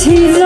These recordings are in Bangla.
ছিল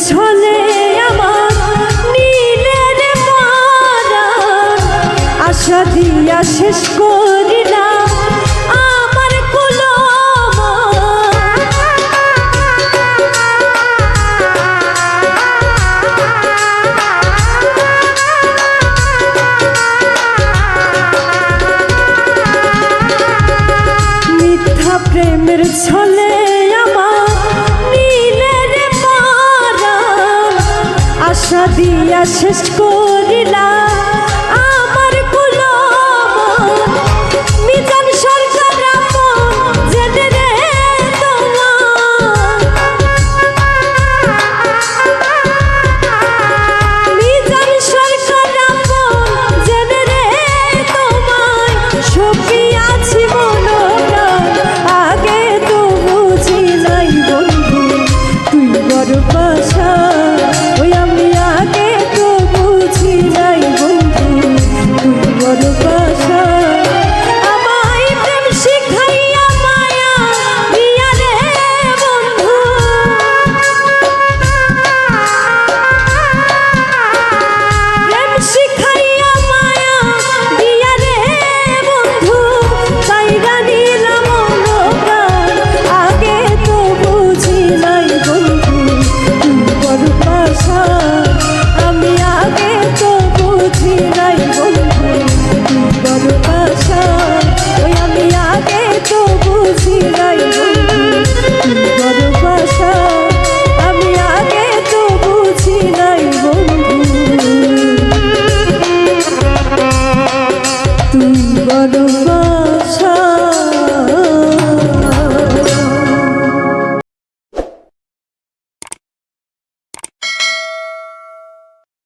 ছলে আমার নীলের মারা আশা দিয়া শেষ করিলা নীলের মারা